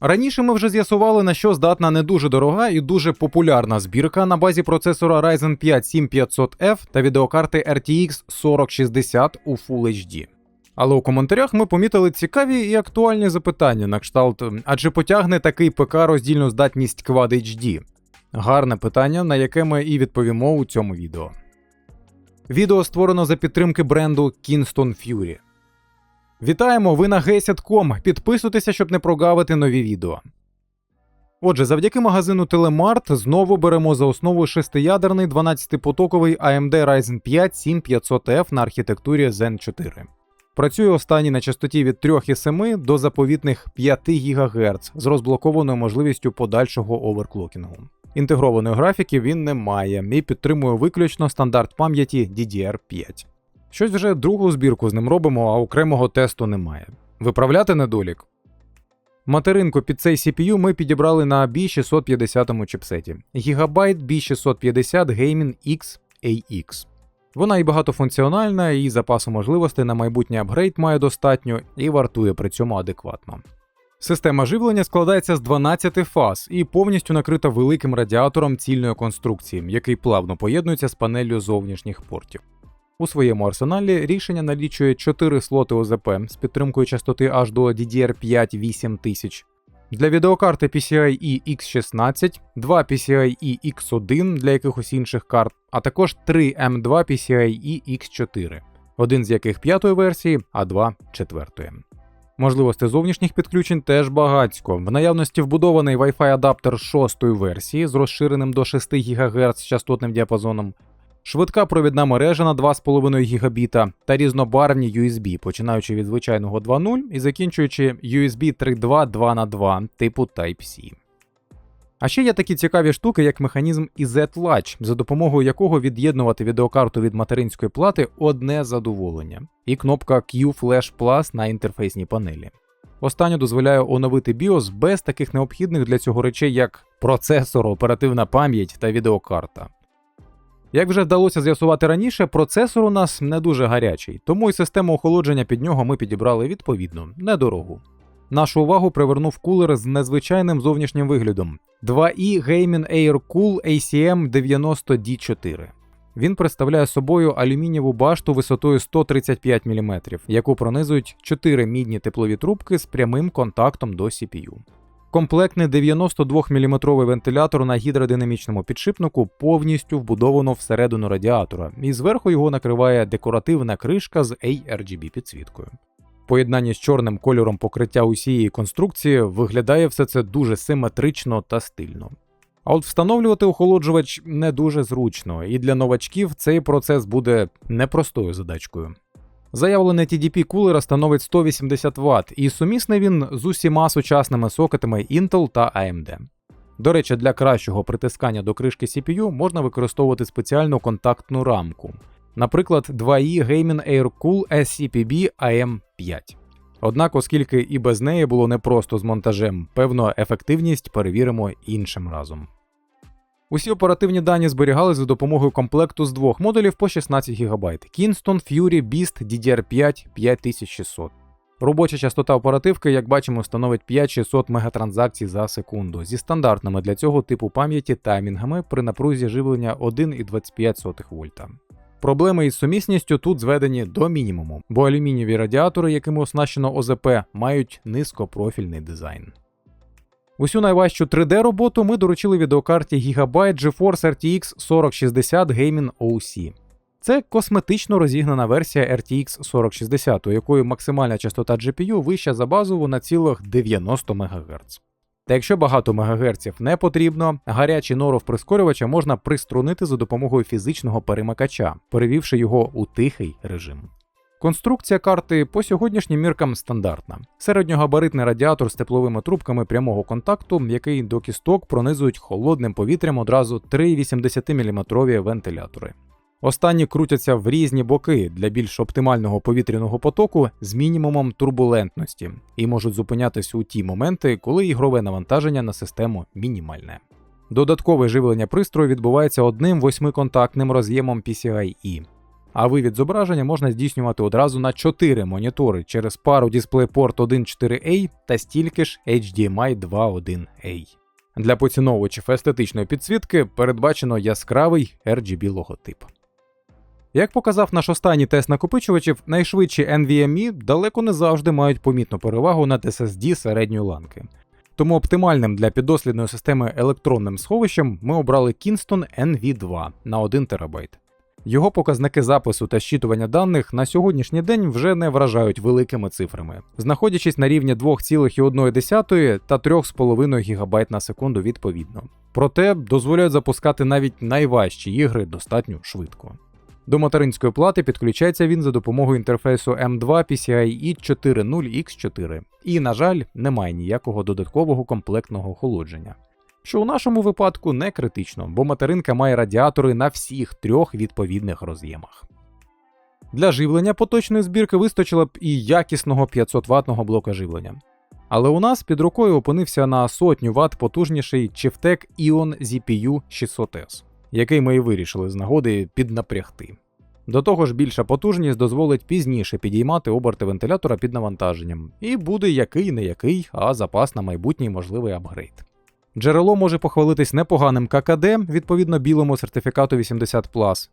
Раніше ми вже з'ясували, на що здатна не дуже дорога і дуже популярна збірка на базі процесора Ryzen 5 7500F та відеокарти RTX 4060 у Full HD. Але у коментарях ми помітили цікаві і актуальні запитання на кшталт, а чи потягне такий ПК роздільну здатність Quad HD? Гарне питання, на яке ми і відповімо у цьому відео. Відео створено за підтримки бренду Kingston Fury. Вітаємо! Ви на Gesit.com. Підписуйтеся, щоб не прогавити нові відео. Отже, завдяки магазину Telemart знову беремо за основу шестиядерний 12-потоковий AMD Ryzen 5 7500F на архітектурі Zen 4. Працює останній на частоті від 3,7 до заповітних 5 ГГц з розблокованою можливістю подальшого оверклокінгу. Інтегрованої графіки він не має і підтримує виключно стандарт пам'яті DDR5. Щось вже другу збірку з ним робимо, а окремого тесту немає. Виправляти недолік. Материнку під цей CPU ми підібрали на B650 чипсеті Gigabyte B650 Gaming X AX. Вона і багатофункціональна, і запасу можливостей на майбутній апгрейд має достатньо і вартує при цьому адекватно. Система живлення складається з 12 фаз і повністю накрита великим радіатором цільної конструкції, який плавно поєднується з панеллю зовнішніх портів. У своєму арсеналі рішення налічує 4 слоти ОЗП з підтримкою частоти аж до DDR5 8000, для відеокарти PCIe X16, 2 PCIe X1 для якихось інших карт, а також 3 M2 PCIe X4, один з яких п'ятої версії, а два четвертої. Можливостей зовнішніх підключень теж багатько. В наявності вбудований Wi-Fi адаптер шостої версії з розширеним до 6 ГГц частотним діапазоном, швидка провідна мережа на 2,5 ГБ та різнобарвні USB, починаючи від звичайного 2.0 і закінчуючи USB 3.2 2х2 типу Type-C. А ще є такі цікаві штуки, як механізм EZ Latch, за допомогою якого від'єднувати відеокарту від материнської плати одне задоволення, і кнопка Q Flash Plus на інтерфейсній панелі. Останнє дозволяє оновити BIOS без таких необхідних для цього речей, як процесор, оперативна пам'ять та відеокарта. Як вже вдалося з'ясувати раніше, процесор у нас не дуже гарячий, тому і систему охолодження під нього ми підібрали відповідно, недорогу. Нашу увагу привернув кулер з незвичайним зовнішнім виглядом 2i Gaming Air Cool ACM 90D4. Він представляє собою алюмінієву башту висотою 135 мм, яку пронизують 4 мідні теплові трубки з прямим контактом до CPU. Комплектний 92-мм вентилятор на гідродинамічному підшипнику повністю вбудовано всередину радіатора, і зверху його накриває декоративна кришка з ARGB підсвіткою. В поєднанні з чорним кольором покриття усієї конструкції виглядає все це дуже симетрично та стильно. А от встановлювати охолоджувач не дуже зручно, і для новачків цей процес буде непростою задачкою. Заявлений TDP кулера становить 180 Вт, і сумісний він з усіма сучасними сокетами Intel та AMD. До речі, для кращого притискання до кришки CPU можна використовувати спеціальну контактну рамку, наприклад, 2i Gaming Air Cool SCPB AM5. Однак, оскільки і без неї було непросто з монтажем, певно, ефективність перевіримо іншим разом. Усі оперативні дані зберігали за допомогою комплекту з двох модулів по 16 ГБ Kingston Fury Beast DDR5 5600. Робоча частота оперативки, як бачимо, становить 5600 мегатранзакцій за секунду зі стандартними для цього типу пам'яті таймінгами при напрузі живлення 1,25 вольта. Проблеми із сумісністю тут зведені до мінімуму, бо алюмінієві радіатори, якими оснащено ОЗП, мають низькопрофільний дизайн. Усю найважчу 3D-роботу ми доручили відеокарті Gigabyte GeForce RTX 4060 Gaming OC. Це косметично розігнана версія RTX 4060, у якої максимальна частота GPU вища за базову на цілих 90 МГц. Та якщо багато МГц не потрібно, гарячий норов прискорювача можна приструнити за допомогою фізичного перемикача, перевівши його у тихий режим. Конструкція карти по сьогоднішнім міркам стандартна. Середньогабаритний радіатор з тепловими трубками прямого контакту, який до кісток пронизують холодним повітрям одразу 3,80 мм вентилятори. Останні крутяться в різні боки для більш оптимального повітряного потоку з мінімумом турбулентності і можуть зупинятися у ті моменти, коли ігрове навантаження на систему мінімальне. Додаткове живлення пристрою відбувається одним восьмиконтактним роз'ємом PCIe. А вивід зображення можна здійснювати одразу на 4 монітори через пару DisplayPort 1.4A та стільки ж HDMI 2.1A. Для поціновувачів естетичної підсвітки передбачено яскравий RGB логотип. Як показав наш останній тест накопичувачів, найшвидші NVMe далеко не завжди мають помітну перевагу над SSD середньої ланки. Тому оптимальним для піддослідної системи електронним сховищем ми обрали Kingston NV2 на 1 ТБ. Його показники запису та щитування даних на сьогоднішній день вже не вражають великими цифрами, знаходячись на рівні 2,1 та 3,5 ГБ на секунду відповідно. Проте дозволяють запускати навіть найважчі ігри достатньо швидко. До материнської плати підключається він за допомогою інтерфейсу M2 PCIe 4.0X4, і, на жаль, немає ніякого додаткового комплектного охолодження. Що у нашому випадку не критично, бо материнка має радіатори на всіх трьох відповідних роз'ємах. Для живлення поточної збірки вистачило б і якісного 500 ватного блока живлення. Але у нас під рукою опинився на сотню Вт потужніший Chieftec Ion ZPU 600S який ми і вирішили з нагоди піднапрягти. До того ж, більша потужність дозволить пізніше підіймати оберти вентилятора під навантаженням, і буде який не який, а запас на майбутній можливий апгрейд. Джерело може похвалитись непоганим ККД, відповідно білому сертифікату 80,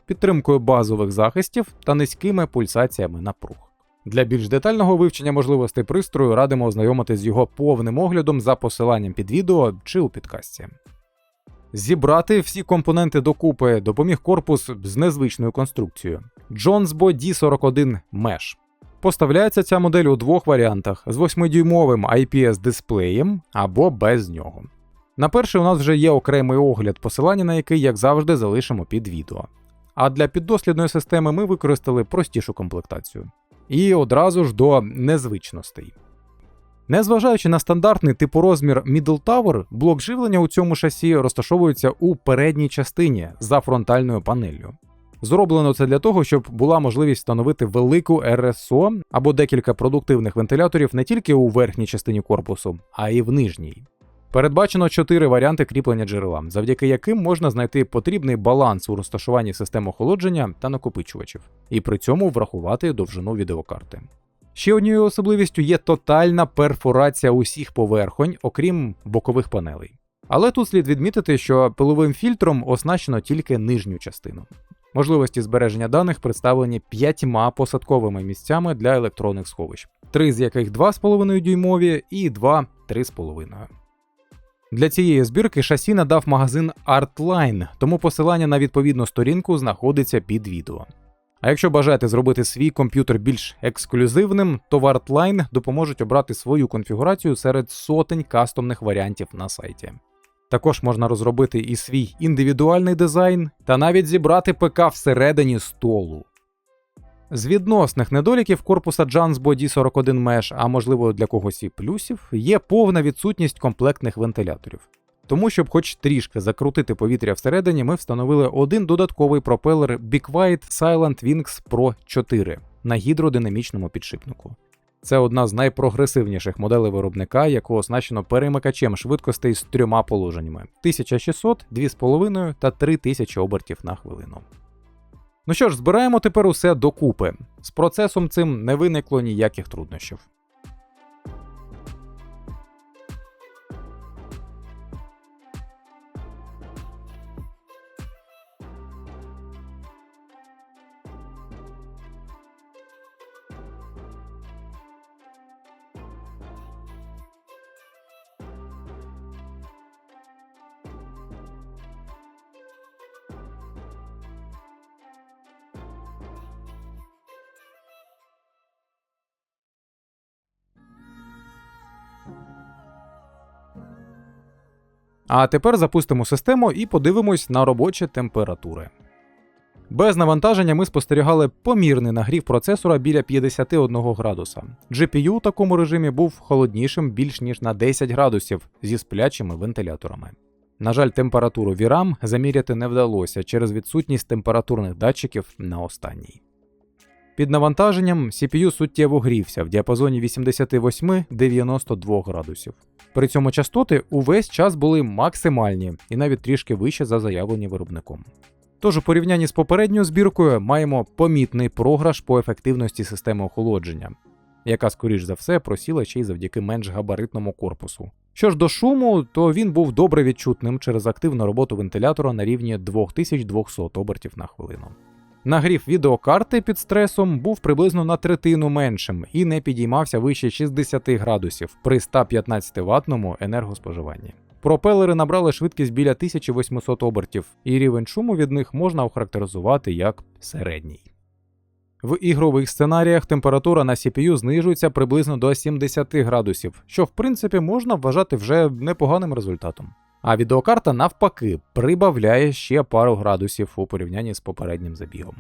підтримкою базових захистів та низькими пульсаціями напруг. Для більш детального вивчення можливостей пристрою радимо ознайомитись з його повним оглядом за посиланням під відео чи у підкасті. Зібрати всі компоненти докупи допоміг корпус з незвичною конструкцією Johnsbo D41 Mesh. Поставляється ця модель у двох варіантах: з 8-дюймовим IPS дисплеєм або без нього. На перший у нас вже є окремий огляд, посилання на який, як завжди, залишимо під відео. А для піддослідної системи ми використали простішу комплектацію. І одразу ж до незвичностей. Незважаючи на стандартний типорозмір Middle Tower, блок живлення у цьому шасі розташовується у передній частині за фронтальною панеллю. Зроблено це для того, щоб була можливість встановити велику РСО або декілька продуктивних вентиляторів не тільки у верхній частині корпусу, а й в нижній. Передбачено чотири варіанти кріплення джерела, завдяки яким можна знайти потрібний баланс у розташуванні систем охолодження та накопичувачів, і при цьому врахувати довжину відеокарти. Ще однією особливістю є тотальна перфорація усіх поверхонь, окрім бокових панелей. Але тут слід відмітити, що пиловим фільтром оснащено тільки нижню частину. Можливості збереження даних представлені п'ятьма посадковими місцями для електронних сховищ, три з яких 2,5 дюймові і два 3,5. Для цієї збірки шасі надав магазин Artline, тому посилання на відповідну сторінку знаходиться під відео. А якщо бажаєте зробити свій комп'ютер більш ексклюзивним, то в Artline допоможуть обрати свою конфігурацію серед сотень кастомних варіантів на сайті. Також можна розробити і свій індивідуальний дизайн та навіть зібрати ПК всередині столу. З відносних недоліків корпуса Jans Body 41 Mesh, а можливо для когось і плюсів, є повна відсутність комплектних вентиляторів. Тому, щоб хоч трішки закрутити повітря всередині, ми встановили один додатковий пропелер Big White Silent Wings Pro 4 на гідродинамічному підшипнику. Це одна з найпрогресивніших моделей виробника, яку оснащено перемикачем швидкостей з трьома положеннями: 1600, 2,5 та 3000 обертів на хвилину. Ну що ж, збираємо тепер усе докупи. З процесом цим не виникло ніяких труднощів. А тепер запустимо систему і подивимось на робочі температури. Без навантаження ми спостерігали помірний нагрів процесора біля 51 градуса. GPU у такому режимі був холоднішим більш ніж на 10 градусів зі сплячими вентиляторами. На жаль, температуру VRAM заміряти не вдалося через відсутність температурних датчиків на останній. Під навантаженням CPU суттєво грівся в діапазоні 88-92 градусів. При цьому частоти увесь час були максимальні і навіть трішки вище за заявлені виробником. Тож у порівнянні з попередньою збіркою маємо помітний програш по ефективності системи охолодження, яка, скоріш за все, просіла ще й завдяки менш габаритному корпусу. Що ж до шуму, то він був добре відчутним через активну роботу вентилятора на рівні 2200 обертів на хвилину. Нагрів відеокарти під стресом був приблизно на третину меншим і не підіймався вище 60 градусів при 115 ватному енергоспоживанні. Пропелери набрали швидкість біля 1800 обертів, і рівень шуму від них можна охарактеризувати як середній. В ігрових сценаріях температура на CPU знижується приблизно до 70 градусів, що в принципі можна вважати вже непоганим результатом. А відеокарта навпаки прибавляє ще пару градусів у порівнянні з попереднім забігом.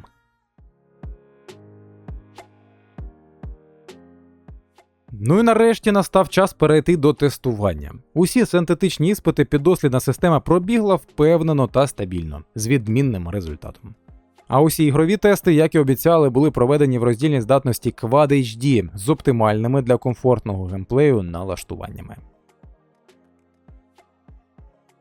Ну і нарешті настав час перейти до тестування. Усі синтетичні іспити піддослідна система пробігла впевнено та стабільно, з відмінним результатом. А усі ігрові тести, як і обіцяли, були проведені в роздільній здатності Quad HD з оптимальними для комфортного геймплею налаштуваннями.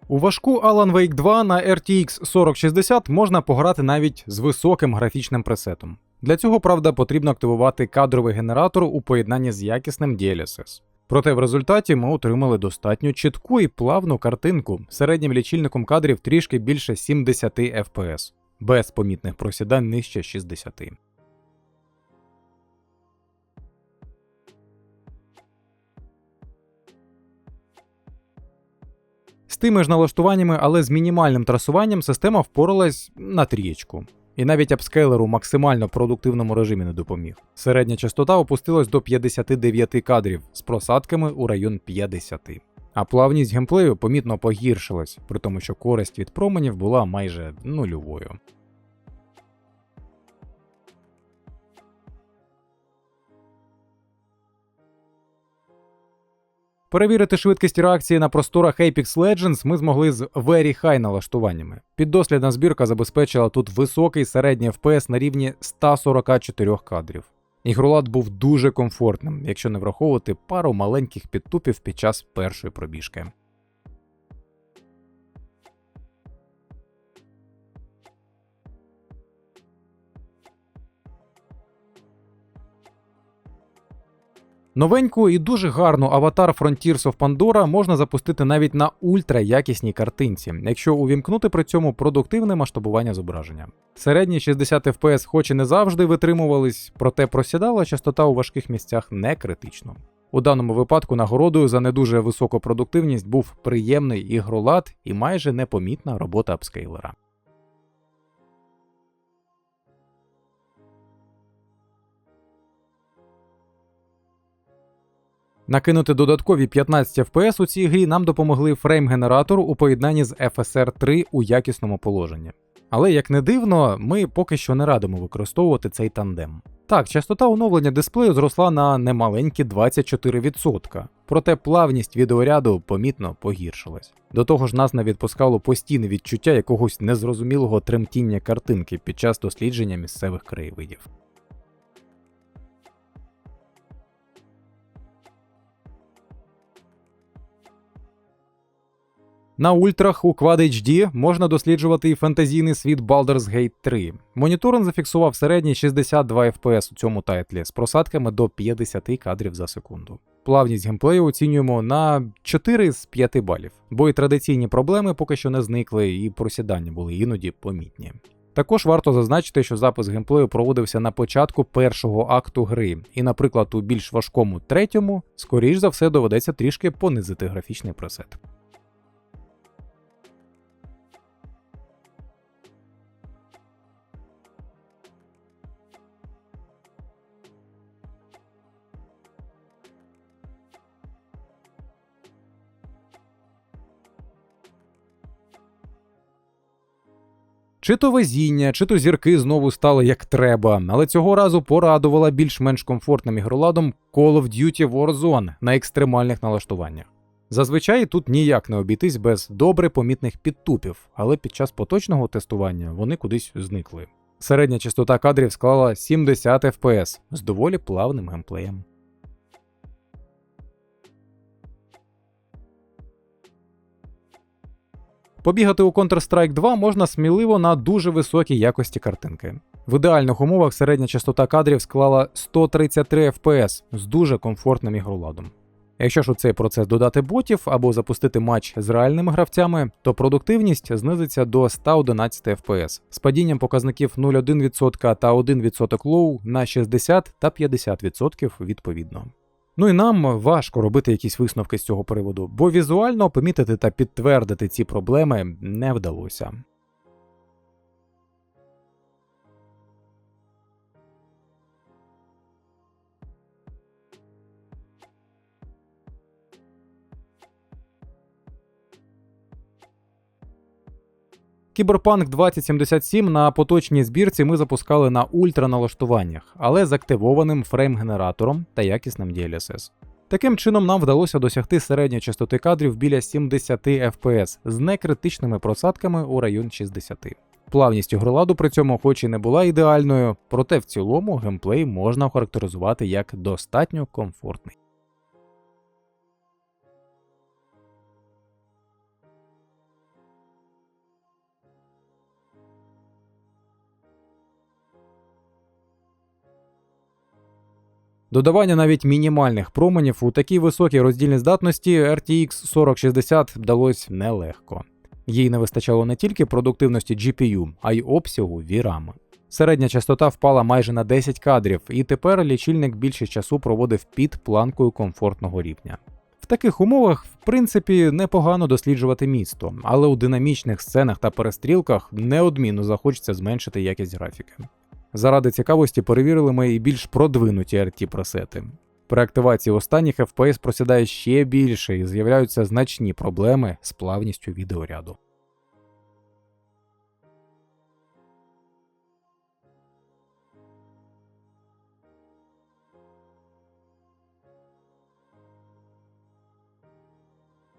У важку Alan Wake 2 на RTX 4060 можна пограти навіть з високим графічним пресетом. Для цього, правда, потрібно активувати кадровий генератор у поєднанні з якісним DLSS. Проте в результаті ми отримали достатньо чітку і плавну картинку середнім лічильником кадрів трішки більше 70 FPS, без помітних просідань нижче 60. З тими ж налаштуваннями, але з мінімальним трасуванням система впоралась на трієчку. І навіть апскейлеру максимально продуктивному режимі не допоміг. Середня частота опустилась до 59 кадрів з просадками у район 50. А плавність геймплею помітно погіршилась, при тому, що користь від променів була майже нульовою. Перевірити швидкість реакції на просторах Apex Legends ми змогли з Very High налаштуваннями. Піддослідна збірка забезпечила тут високий середній FPS на рівні 144 кадрів. Ігролад був дуже комфортним, якщо не враховувати пару маленьких підтупів під час першої пробіжки. Новеньку і дуже гарну аватар Frontiers of Pandora можна запустити навіть на ультраякісній картинці, якщо увімкнути при цьому продуктивне масштабування зображення. Середні 60 FPS хоч і не завжди витримувались, проте просідала частота у важких місцях не критично. У даному випадку нагородою за не дуже високу продуктивність був приємний ігролад і майже непомітна робота апскейлера. Накинути додаткові 15 FPS у цій грі нам допомогли фрейм-генератор у поєднанні з FSR 3 у якісному положенні. Але як не дивно, ми поки що не радимо використовувати цей тандем. Так, частота оновлення дисплею зросла на немаленькі 24%, проте плавність відеоряду помітно погіршилась. До того ж, нас не відпускало постійне відчуття якогось незрозумілого тремтіння картинки під час дослідження місцевих краєвидів. На ультрах у Quad HD можна досліджувати і фантазійний світ Baldur's Gate 3. Моніторинг зафіксував середній 62 FPS у цьому тайтлі з просадками до 50 кадрів за секунду. Плавність геймплею оцінюємо на 4 з 5 балів, бо і традиційні проблеми поки що не зникли, і просідання були іноді помітні. Також варто зазначити, що запис геймплею проводився на початку першого акту гри, і, наприклад, у більш важкому третьому, скоріш за все, доведеться трішки понизити графічний пресет. Чи то везіння, чи то зірки знову стали як треба, але цього разу порадувала більш-менш комфортним ігроладом Call of Duty Warzone на екстремальних налаштуваннях. Зазвичай тут ніяк не обійтись без добре помітних підтупів, але під час поточного тестування вони кудись зникли. Середня частота кадрів склала 70 FPS з доволі плавним геймплеєм. Побігати у Counter-Strike 2 можна сміливо на дуже високій якості картинки. В ідеальних умовах середня частота кадрів склала 133 FPS з дуже комфортним ігроладом. Якщо ж у цей процес додати ботів або запустити матч з реальними гравцями, то продуктивність знизиться до 111 FPS з падінням показників 0,1% та 1% лоу на 60 та 50% відповідно. Ну і нам важко робити якісь висновки з цього приводу, бо візуально помітити та підтвердити ці проблеми не вдалося. Кіберпанк 2077 на поточній збірці ми запускали на ультраналаштуваннях, але з активованим фрейм-генератором та якісним DLSS. Таким чином нам вдалося досягти середньої частоти кадрів біля 70 FPS з некритичними просадками у район 60. Плавність ігроладу при цьому, хоч і не була ідеальною, проте в цілому геймплей можна охарактеризувати як достатньо комфортний. Додавання навіть мінімальних променів у такій високій роздільній здатності RTX 4060 вдалося нелегко. Їй не вистачало не тільки продуктивності GPU, а й обсягу VRAM. Середня частота впала майже на 10 кадрів, і тепер лічильник більше часу проводив під планкою комфортного рівня. В таких умовах, в принципі, непогано досліджувати місто, але у динамічних сценах та перестрілках неодмінно захочеться зменшити якість графіки. Заради цікавості перевірили ми і більш продвинуті RT пресети. При активації останніх FPS просідає ще більше і з'являються значні проблеми з плавністю відеоряду.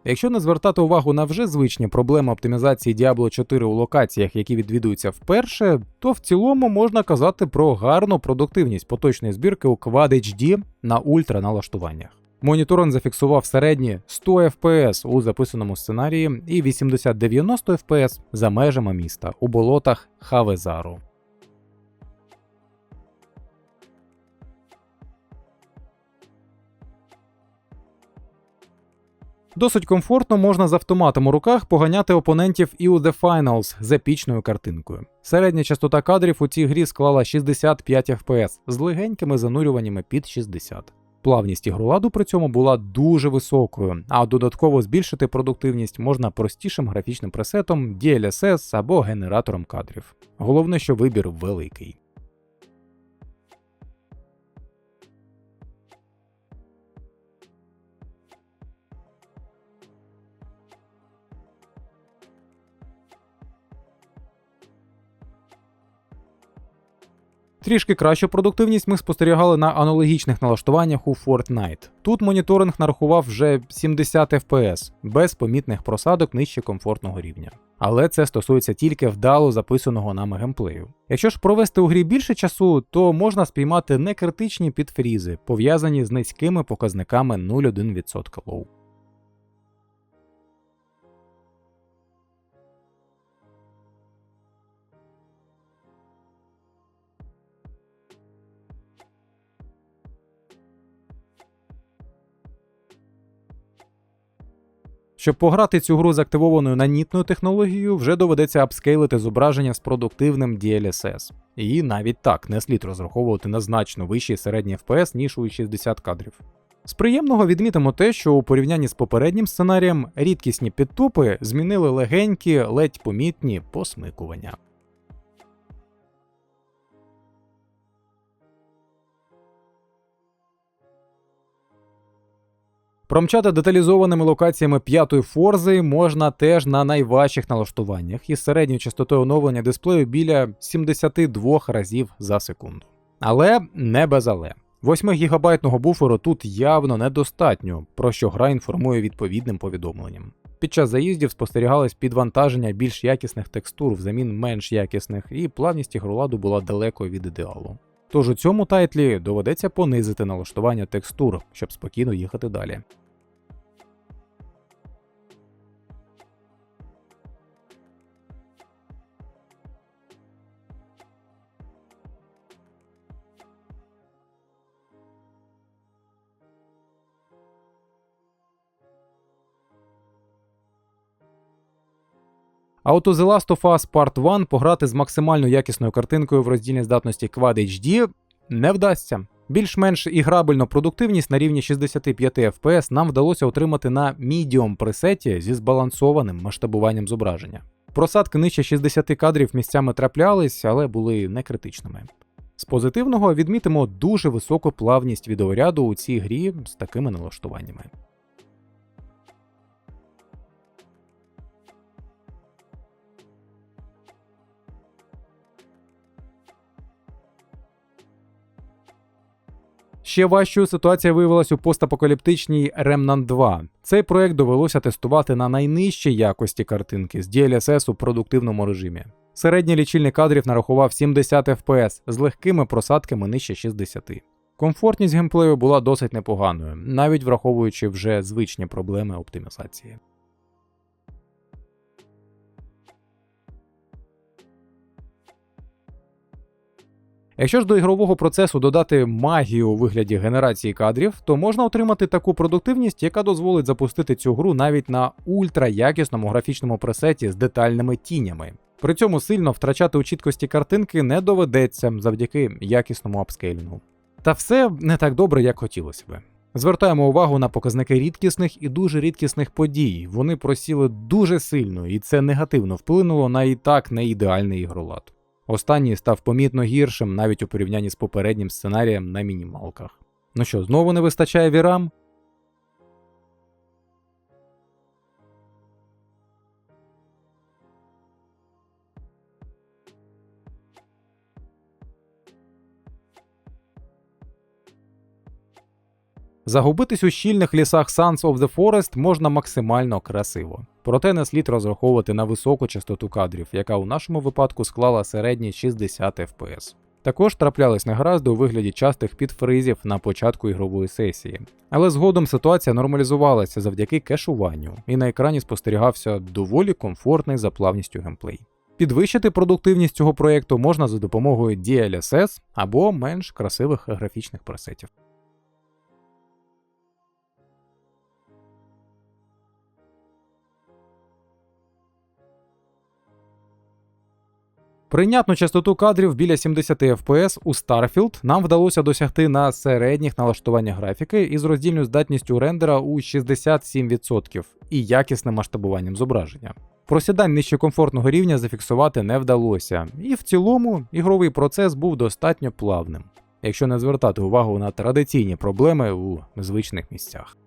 Якщо не звертати увагу на вже звичні проблеми оптимізації Diablo 4 у локаціях, які відвідуються вперше, то в цілому можна казати про гарну продуктивність поточної збірки у Quad HD на ультра налаштуваннях. Моніторинг зафіксував середні 100 FPS у записаному сценарії і 80-90 FPS за межами міста у болотах Хавезару. Досить комфортно можна з автоматом у руках поганяти опонентів і у The Finals з епічною картинкою. Середня частота кадрів у цій грі склала 65 FPS з легенькими занурюваннями під 60. Плавність ігроладу при цьому була дуже високою, а додатково збільшити продуктивність можна простішим графічним пресетом, DLSS або генератором кадрів. Головне, що вибір великий. Трішки кращу продуктивність ми спостерігали на аналогічних налаштуваннях у Fortnite. Тут моніторинг нарахував вже 70 FPS, без помітних просадок нижче комфортного рівня. Але це стосується тільки вдало записаного нами геймплею. Якщо ж провести у грі більше часу, то можна спіймати некритичні підфрізи, пов'язані з низькими показниками 0,1% лоу. Щоб пограти цю гру з активованою нанітною технологією, вже доведеться апскейлити зображення з продуктивним DLSS. І навіть так не слід розраховувати на значно вищий середній FPS, ніж у 60 кадрів. З приємного відмітимо те, що у порівнянні з попереднім сценарієм рідкісні підтупи змінили легенькі, ледь помітні посмикування. Промчати деталізованими локаціями п'ятої форзи можна теж на найважчих налаштуваннях із середньою частотою оновлення дисплею біля 72 разів за секунду. Але не без але. 8 гігабайтного буферу тут явно недостатньо, про що гра інформує відповідним повідомленням. Під час заїздів спостерігалось підвантаження більш якісних текстур взамін менш якісних, і плавність ігроладу була далеко від ідеалу. Тож у цьому тайтлі доведеться понизити налаштування текстур, щоб спокійно їхати далі. А от у The Last of Us Part 1 пограти з максимально якісною картинкою в роздільній здатності Quad HD не вдасться. Більш-менш іграбельну продуктивність на рівні 65 FPS нам вдалося отримати на Medium пресеті зі збалансованим масштабуванням зображення. Просадки нижче 60 кадрів місцями траплялись, але були не критичними. З позитивного відмітимо дуже високу плавність відеоряду у цій грі з такими налаштуваннями. Ще важчою ситуація виявилась у постапокаліптичній Remnant 2. Цей проект довелося тестувати на найнижчій якості картинки з DLSS у продуктивному режимі. Середній лічильник кадрів нарахував 70 FPS з легкими просадками нижче 60. Комфортність геймплею була досить непоганою, навіть враховуючи вже звичні проблеми оптимізації. Якщо ж до ігрового процесу додати магію у вигляді генерації кадрів, то можна отримати таку продуктивність, яка дозволить запустити цю гру навіть на ультраякісному графічному пресеті з детальними тінями. При цьому сильно втрачати у чіткості картинки не доведеться завдяки якісному апскейлінгу. Та все не так добре, як хотілося би. Звертаємо увагу на показники рідкісних і дуже рідкісних подій. Вони просіли дуже сильно, і це негативно вплинуло на і так не ідеальний ігролад. Останній став помітно гіршим навіть у порівнянні з попереднім сценарієм на мінімалках. Ну що, знову не вистачає вірам? Загубитись у щільних лісах Sons of the Forest можна максимально красиво. Проте не слід розраховувати на високу частоту кадрів, яка у нашому випадку склала середні 60 FPS. Також траплялись негаразди у вигляді частих підфризів на початку ігрової сесії. Але згодом ситуація нормалізувалася завдяки кешуванню, і на екрані спостерігався доволі комфортний за плавністю геймплей. Підвищити продуктивність цього проєкту можна за допомогою DLSS або менш красивих графічних пресетів. Прийнятну частоту кадрів біля 70 FPS у Starfield нам вдалося досягти на середніх налаштуваннях графіки із роздільною здатністю рендера у 67% і якісним масштабуванням зображення. Просідань нижче комфортного рівня зафіксувати не вдалося, і в цілому ігровий процес був достатньо плавним, якщо не звертати увагу на традиційні проблеми у звичних місцях.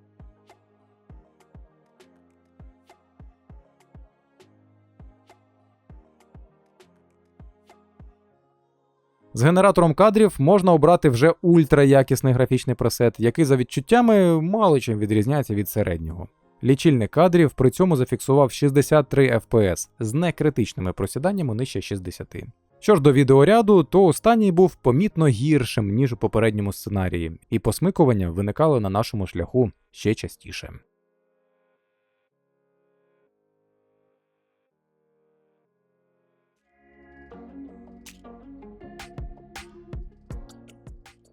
З генератором кадрів можна обрати вже ультраякісний графічний пресет, який за відчуттями мало чим відрізняється від середнього. Лічильник кадрів при цьому зафіксував 63 FPS з некритичними просіданнями нижче 60. Що ж до відеоряду, то останній був помітно гіршим, ніж у попередньому сценарії, і посмикування виникало на нашому шляху ще частіше.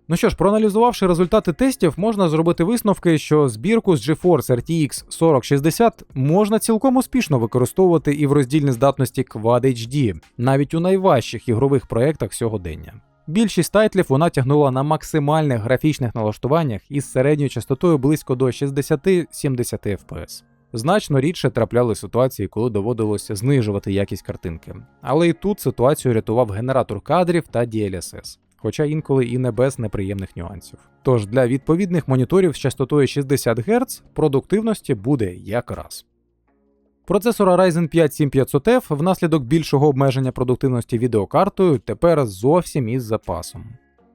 Ну що ж, проаналізувавши результати тестів, можна зробити висновки, що збірку з GeForce RTX 4060 можна цілком успішно використовувати і в роздільній здатності Quad HD, навіть у найважчих ігрових проєктах сьогодення. Більшість тайтлів вона тягнула на максимальних графічних налаштуваннях із середньою частотою близько до 60-70 FPS. Значно рідше трапляли ситуації, коли доводилося знижувати якість картинки. Але і тут ситуацію рятував генератор кадрів та DLSS хоча інколи і не без неприємних нюансів. Тож для відповідних моніторів з частотою 60 Гц продуктивності буде якраз. Процесора Ryzen 5 7500F внаслідок більшого обмеження продуктивності відеокартою тепер зовсім із запасом.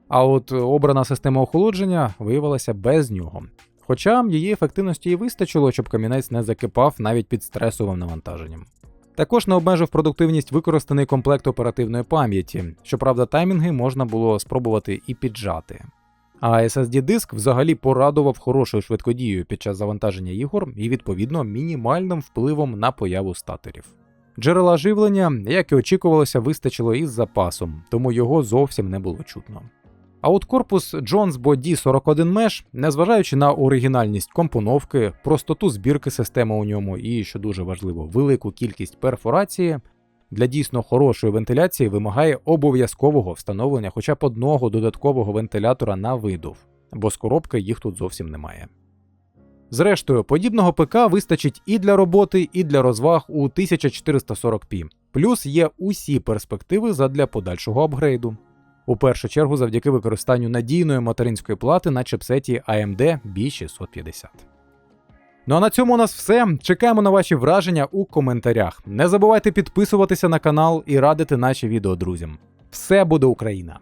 А от обрана система охолодження виявилася без нього. Хоча її ефективності і вистачило, щоб камінець не закипав навіть під стресовим навантаженням. Також не обмежив продуктивність використаний комплект оперативної пам'яті, щоправда, таймінги можна було спробувати і піджати. А SSD диск взагалі порадував хорошою швидкодією під час завантаження ігор і, відповідно, мінімальним впливом на появу статерів. Джерела живлення, як і очікувалося, вистачило із запасом, тому його зовсім не було чутно. А от корпус Jones Body 41 Mesh, незважаючи на оригінальність компоновки, простоту збірки системи у ньому і, що дуже важливо, велику кількість перфорації, для дійсно хорошої вентиляції вимагає обов'язкового встановлення хоча б одного додаткового вентилятора на видув, бо з коробки їх тут зовсім немає. Зрештою, подібного ПК вистачить і для роботи, і для розваг у 1440p. Плюс є усі перспективи задля подальшого апгрейду. У першу чергу завдяки використанню надійної материнської плати на чипсеті AMD B650. Ну а на цьому у нас все. Чекаємо на ваші враження у коментарях. Не забувайте підписуватися на канал і радити наші відео друзям. Все буде Україна!